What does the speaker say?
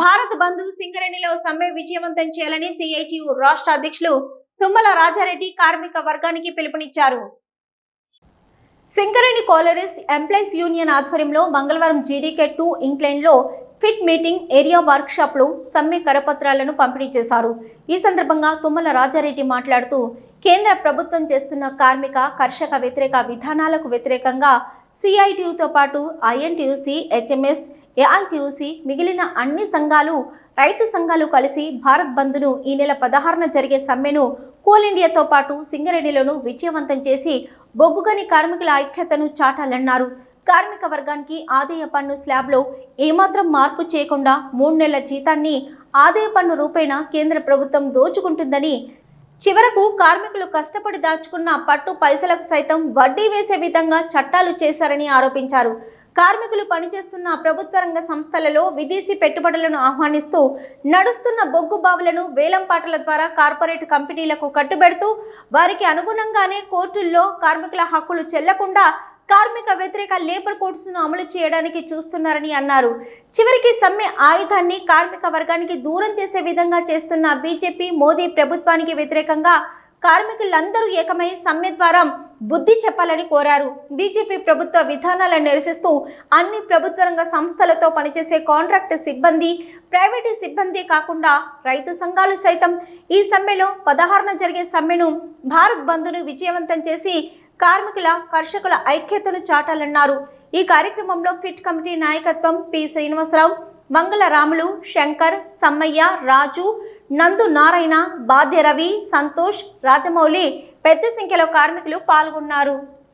భారత్ బంధు సింగరేణిలో సమ్మె విజయవంతం చేయాలని సిఐటియు రాష్ట్ర అధ్యక్షులు తుమ్మల రాజారెడ్డి కార్మిక వర్గానికి పిలుపునిచ్చారు. సింగరేణి కాలరీస్ ఎంప్లాయీస్ యూనియన్ ఆధ్వర్యంలో మంగళవారం జీడీకే టూ ఇంగ్లాండ్లో ఫిట్ మీటింగ్ ఏరియా వర్క్షాప్లో సమ్మె కరపత్రాలను పంపిణీ చేశారు. ఈ సందర్భంగా తుమ్మల రాజారెడ్డి మాట్లాడుతూ కేంద్ర ప్రభుత్వం చేస్తున్న కార్మిక కర్షక వ్యతిరేక విధానాలకు వ్యతిరేకంగా సిఐటియుతో పాటు ఐఎన్టీయూసీ హెచ్ఎంఎస్ ఏఐటియూసీ మిగిలిన అన్ని సంఘాలు రైతు సంఘాలు కలిసి భారత్ బంద్ను ఈ నెల పదహారున జరిగే సమ్మెను కోల్ ఇండియాతో పాటు సింగరేణిలోనూ విజయవంతం చేసి బొగ్గుగని కార్మికుల ఐక్యతను చాటాలన్నారు. కార్మిక వర్గానికి ఆదాయ పన్ను స్లాబ్లో ఏమాత్రం మార్పు చేయకుండా మూడు నెలల జీతాన్ని ఆదాయ పన్ను రూపేణా కేంద్ర ప్రభుత్వం దోచుకుంటుందని చివరకు కార్మికులు కష్టపడి దాచుకున్న పట్టు పైసలకు సైతం వడ్డీ వేసే విధంగా చట్టాలు చేశారని ఆరోపించారు. కార్మికులు పనిచేస్తున్న ప్రభుత్వ రంగ సంస్థలలో విదేశీ పెట్టుబడులను ఆహ్వానిస్తూ నడుస్తున్న బొగ్గు బావులను వేలంపాటల ద్వారా కార్పొరేట్ కంపెనీలకు కట్టుబెడుతూ వారికి అనుగుణంగానే కోర్టుల్లో కార్మికుల హక్కులు చెల్లకుండా కార్మిక వ్యతిరేక లేబర్ కోడ్స్ను అమలు చేయడానికి చూస్తున్నారని అన్నారు. చివరికి సమ్మె ఆయుధాన్ని కార్మిక వర్గానికి దూరం చేసే విధంగా చేస్తున్న బీజేపీ మోదీ ప్రభుత్వానికి వ్యతిరేకంగా కార్మికులందరూ ఏకమై సమ్మె ద్వారా బుద్ధి చెప్పాలని కోరారు. బీజేపీ ప్రభుత్వ విధానాలను నిరసిస్తూ అన్ని ప్రభుత్వ రంగ సంస్థలతో పనిచేసే కాంట్రాక్ట్ సిబ్బంది ప్రైవేటు సిబ్బంది కాకుండా రైతు సంఘాలు సైతం ఈ సమ్మెలో పదహారున జరిగే సమ్మెను భారత్ బంద్ను విజయవంతం చేసి కార్మికుల కర్షకుల ఐక్యతను చాటాలన్నారు. ఈ కార్యక్రమంలో ఫిట్ కమిటీ నాయకత్వం పి. శ్రీనివాసరావు మంగళ రాములు శంకర్ సమ్మయ్య రాజు నందు నారాయణ బాధ్య రవి సంతోష్ రాజమౌళి పెద్ద సంఖ్యలో కార్మికులు పాల్గొన్నారు.